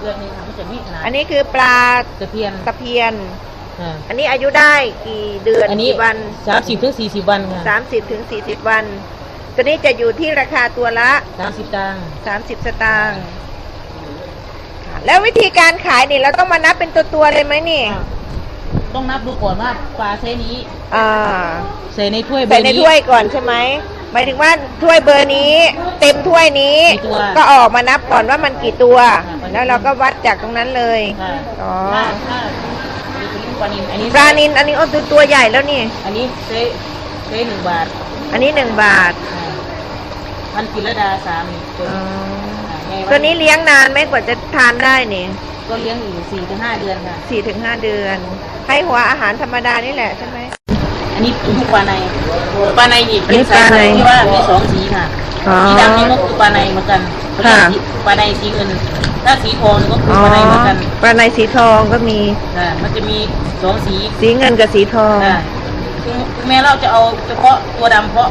เดือนหนึงค่ะมันจะมีขนาดอันนี้คือปลาตะเพียนตะเพียน อ่าอันนี้อายุได้กี่เดือนอันนี้กี่วันสามสิบถึงสี่สิบวันค่ะสามสิบถึงสี่สิบวัน ตัวนี้จะอยู่ที่ราคาตัวละสามสิบตังค์สามสิบสตางค์ค่ะแล้ววิธีการขายนี่เราต้องมานับเป็นตัวตัวๆเลยไหมนี่ต้องนับดูก่อนว่าปลาไซส์นี้อ่า ใส่ในถ้วยเบอใส่ร์ในนี้ถ้วยก่อนใช่ไหมห มายถึงว่าถ้วยเบอร์นี้ เต็มถ้วยนี้ กี่ตัวก็ออกมานับก่อนว่ามันกี่ตัวค่ะแล้วเราก็วัดจากตรงนั้นเลยค่ะอ๋อถ้าถ้าปลานินอันนี้ปลานินอันนี้โอ้ตัวตัวใหญ่แล้วนี่ อันนี้เซเซหนึ่งบาทอันนี้หนึ่งบาทอ่าพันกิรดาสามนี่ตัวอ๋อนี้าตัวนี้เลี้ยงนานไหมกว่าจะทานได้นี่ก็เลี้ยงอยู่สี่ถึงห้าเดือนค่ะ สี่ถึงห้าเดือน ให้หัวอาหารธรรมดานี่แหละใช่ไหม อันนี้ลูกปลาในปลาในนี่อันนี้เป็นสายพันปลาในธุ์ที่ว่ามีสองสีค่ะอ๋อ สีดำนี่ก็คือปลาในเหมือนกันค่ะ ปลาในสีเงินถ้าสีทองนี่ก็คืออ๋อปลาในเหมือนกันปลาในสีทองก็มีค่ะมันจะมีสองสีสีเงินกับสีทองค่ะถึงแม้เราจะเอาเฉพาะตัวดำเพราะ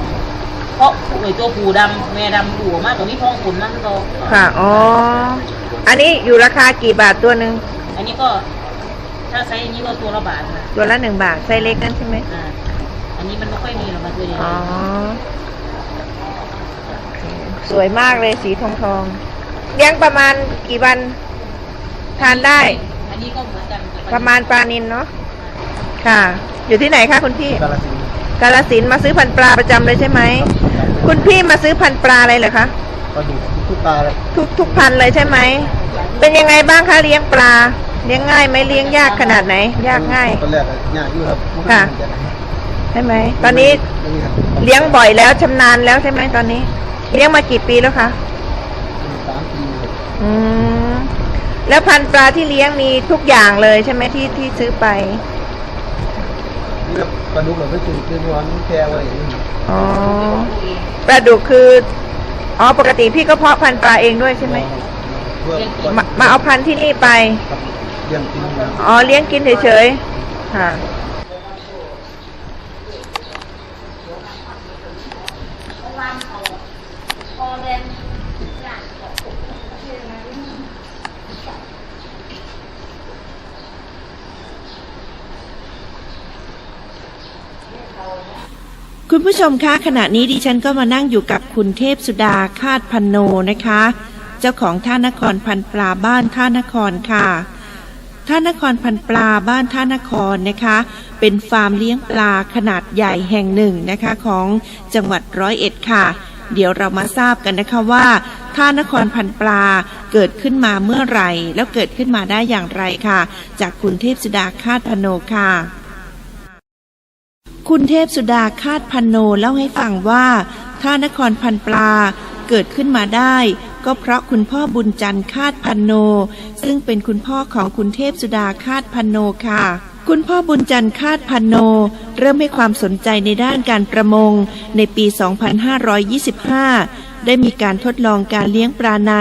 เพราะหน่วยตัวผูดำแม่ดำผูมากกว่านี้ท้องขุนนั่นก็ค่ะอ๋ออันนี้อยู่ราคากี่บาทตัวหนึ่งอันนี้ก็ ถ้าไซส์นี้ก็ตัวละบาทค่ะตัวละหนึ่งบาทไซส์เล็กนั่นใช่ไหม อ่าอั นนี้มันไม่ค่อยมีหรอกมันตัวใหญ่อ๋อสวยมากเลยสีทองทองเลี้ยงประมาณกี่วัน ทานได้ อันนี้ก็เหมือนกันประมาณปลานินเนาะค่ะ อยู่ที่ไหนคะคุณพี่ กาลสินธุ์กาลสินธุ์มาซื้อพันธุ์ปลาประจำเลยใช่ไหม คุณพี่มาซื้อพันธุ์ปลาอะไรเหรอคะก็ดูทุกปลาเลยทุกทุกพันธุ์เลยใช่ไหม เป็นยังไงบ้างคะเลี้ยงปลา เลี้ยงง่ายไหมเลี้ยงยากขนาดไหน ยากง่ายตอนแรกอะยากอยู่ครับค่ะใช่ไหม ตอนนี้เลี้ยงบ่อยแล้วชำนาญแล้วใช่ไหมตอนนี้ เลี้ยงมากี่ปีแล้วคะสามปีเลยอืมแล้วพันธุ์ปลาที่เลี้ยงมีทุกอย่างเลยใช่ไหมที่ที่ซื้อไปนี่แบบปลาดุกเราไม่จุ่มคือร้อนแพรอะไรอย่างนี้อ๋อปลาดุกคืออ๋อปกติพี่ก็เพาะพันธุ์ปลาเองด้วยใช่ไหมเพื่อมามาเอาพันธุ์ที่นี่ไปครับเลี้ยงกินนะอ๋อเลี้ยงกินเฉยๆค่ะ คุณผู้ชมคะขณะนี้ดิฉันก็มานั่งอยู่กับคุณเทพสุดาคาดพันโนนะคะ เจ้าของท่านครพันปลาบ้านท่านครค่ะท่านครพันปลาบ้านท่านครนะคะ เป็นฟาร์มเลี้ยงปลาขนาดใหญ่แห่งหนึ่งนะคะของจังหวัดร้อยเอ็ดค่ะ เดี๋ยวเรามาทราบกันนะคะว่าท่านครพันปลาเกิดขึ้นมาเมื่อไหร่ แล้วเกิดขึ้นมาได้อย่างไรค่ะ จากคุณเทพสุดาคาดพันโนค่ะ คุณเทพสุดาคาดพันโนเล่าให้ฟังว่าท่านครพันปลาเกิดขึ้นมาได้ ก็เพราะคุณพ่อบุญจันทร์คาดพันโน ซึ่งเป็นคุณพ่อของคุณเทพสุดาคาดพันโนค่ะ คุณพ่อบุญจันทร์คาดพันโน เริ่มให้ความสนใจในด้านการประมงในปี 2525 ได้มีการทดลองการเลี้ยงปลาใน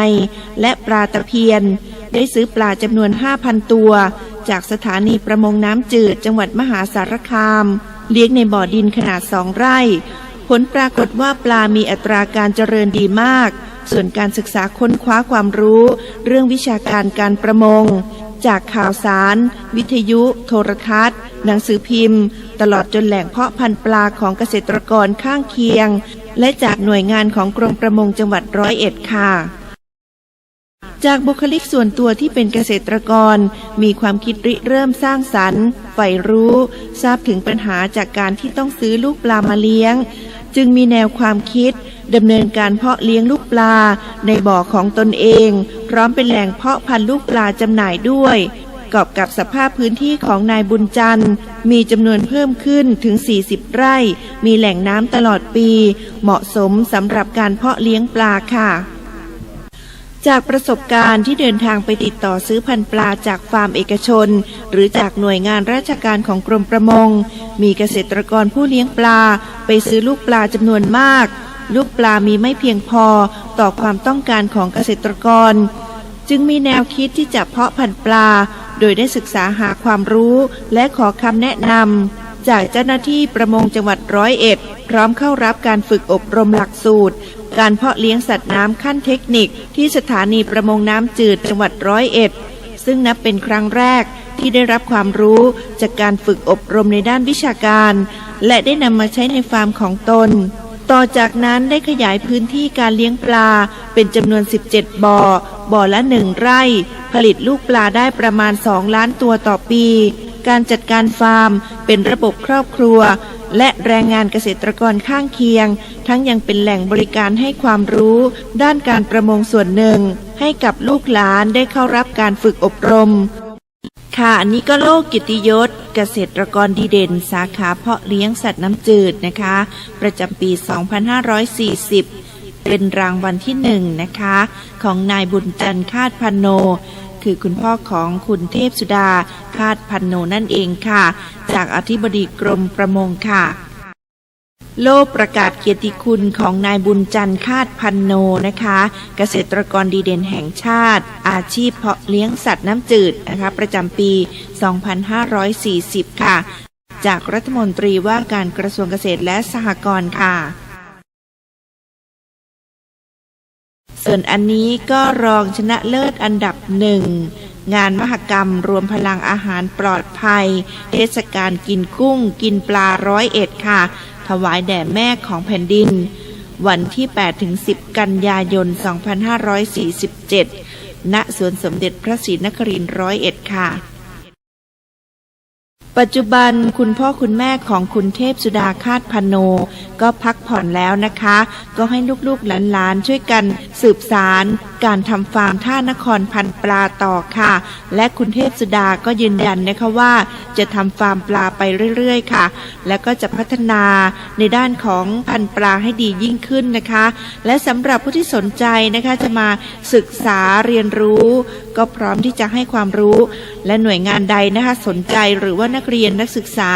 และปลาตะเพียน ได้ซื้อปลาจำนวน 5,000 ตัว จากสถานีประมงน้ำจืดจังหวัดมหาสารคาม เลี้ยงในบ่อดินขนาดสองไร่ ผลปรากฏว่าปลามีอัตราการเจริญดีมาก ส่วนการศึกษาค้นคว้าความรู้ เรื่องวิชาการการประมง จากข่าวสาร วิทยุ โทรทัศน์ หนังสือพิมพ์ ตลอดจนแหล่งเพาะพันธุ์ปลาของเกษตรกรข้างเคียง และจากหน่วยงานของกรมประมงจังหวัดร้อยเอ็ดค่ะ จากบุคลิกส่วนตัวที่เป็นเกษตรกร มีความคิดริเริ่มสร้างสรรค์ใฝ่รู้ ทราบถึงปัญหาจากการที่ต้องซื้อลูกปลามาเลี้ยง จึงมีแนวความคิดดำเนินการเพาะเลี้ยงลูกปลาในบ่อของตนเอง พร้อมเป็นแหล่งเพาะพันธุ์ลูกปลาจำหน่ายด้วยกอบกับสภาพพื้นที่ของนายบุญจันทร์ มีจำนวนเพิ่มขึ้นถึง 40 ไร่ มีแหล่งน้ำตลอดปี เหมาะสมสำหรับการเพาะเลี้ยงปลาค่ะ จากประสบการณ์ที่เดินทางไปติดต่อซื้อพันธุ์ปลาจากฟาร์มเอกชน หรือจากหน่วยงานราชการของกรมประมง มีเกษตรกรผู้เลี้ยงปลา ไปซื้อลูกปลาจำนวนมาก ลูกปลามีไม่เพียงพอต่อความต้องการของเกษตรกร จึงมีแนวคิดที่จะเพาะพันธุ์ปลา โดยได้ศึกษาหาความรู้และขอคำแนะนำจากเจ้าหน้าที่ประมงจังหวัดร้อยเอ็ดพร้อมเข้ารับการฝึกอบรมหลักสูตร การเพาะเลี้ยงสัตว์น้ำขั้นเทคนิคที่สถานีประมงน้ำจืดจังหวัดร้อยเอ็ด ซึ่งนับเป็นครั้งแรกที่ได้รับความรู้จากการฝึกอบรมในด้านวิชาการ และได้นำมาใช้ในฟาร์มของตน ต่อจากนั้นได้ขยายพื้นที่การเลี้ยงปลาเป็นจำนวน 17 บ่อ บ่อละ1ไร่ ผลิตลูกปลาได้ประมาณ 2 ล้านตัวต่อปี การจัดการฟาร์มเป็นระบบครอบครัว และแรงงานเกษตรกรข้างเคียง ทั้งยังเป็นแหล่งบริการให้ความรู้ ด้านการประมงส่วนหนึ่ง ให้กับลูกหลานได้เข้ารับการฝึกอบรม ค่ะอันนี้ก็โลกกิตติยศ เกษตรกรดีเด่น สาขาเพาะเลี้ยงสัตว์น้ำจืดนะคะ ประจำปี 2540 เป็นรางวัลที่หนึ่งนะคะ ของนายบุญจันทร์คาดพันโน คือคุณพ่อของคุณเทพสุดาคาดพันโนนั่นเองค่ะ จากอธิบดีกรมประมงค่ะ โลกประกาศเกียรติคุณของนายบุญจันทร์คาดพันโนนะคะ เกษตรกรดีเด่นแห่งชาติ อาชีพเพาะเลี้ยงสัตว์น้ำจืดนะคะประจำปี 2540 ค่ะ จากรัฐมนตรีว่าการกระทรวงเกษตรและสหกรณ์ค่ะ ส่วนอันนี้ก็รองชนะเลิศอันดับหนึ่ง งานมหกรรมรวมพลังอาหารปลอดภัย เทศกาลกินกุ้ง กินปลาร้อยเอ็ดค่ะ ถวายแด่แม่ของแผ่นดิน วันที่8-10 กันยายน 2547 ณสวนสมเด็จพระศรีนครินทร์ร้อยเอ็ดค่ะ ปัจจุบันคุณพ่อคุณแม่ของคุณเทพสุดาคาดพันโน ก็พักผ่อนแล้วนะคะ ก็ให้ลูกๆหลานๆช่วยกันสืบสาร การทำฟาร์มท่านครพันปลาต่อค่ะ และคุณเทพสุดาก็ยืนยันนะคะว่า จะทำฟาร์มปลาไปเรื่อยๆ ค่ะ แล้วก็จะพัฒนาในด้านของพันปลาให้ดียิ่งขึ้นนะคะ และสำหรับผู้ที่สนใจนะคะจะมาศึกษาเรียนรู้ ก็พร้อมที่จะให้ความรู้ และหน่วยงานใดนะคะสนใจหรือว่านักกเรียนนักศึกษา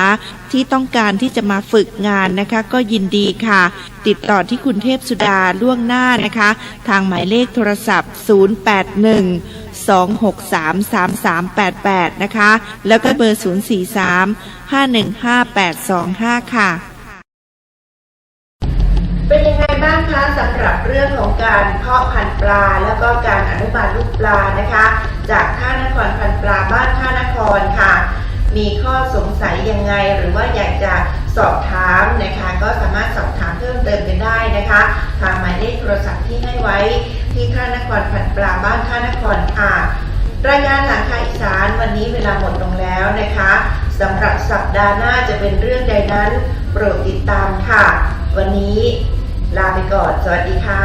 ที่ต้องการที่จะมาฝึกงานนะคะ ก็ยินดีค่ะ ติดต่อที่คุณเทพสุดาล่วงหน้านะคะ ทางหมายเลขโทรศัพท์ 081 263 3388 นะคะ แล้วก็เบอร์ 043 515 825 ค่ะ เป็นยังไงบ้างคะสำหรับเรื่องของการเพาะพันธุ์ปลา แล้วก็การอนุบาลลูกปลานะคะ จากท่านครพันธุ์ปลาบ้านท่านครค่ะ มีข้อสงสัยยังไง หรือว่าอยากจะสอบถามนะคะ ก็สามารถสอบถามเพิ่มเติมกันได้นะคะทางหมายเลขโทรศัพท์ที่ให้ไว้ที่ท่านครพันธุ์ปลาบ้านท่านครค่ะรายงานหลังคาอีสานวันนี้เวลาหมดลงแล้วนะคะสำหรับสัปดาห์หน้าจะเป็นเรื่องใดนั้น โปรดติดตามค่ะ วันนี้ลาไปก่อน สวัสดีค่ะ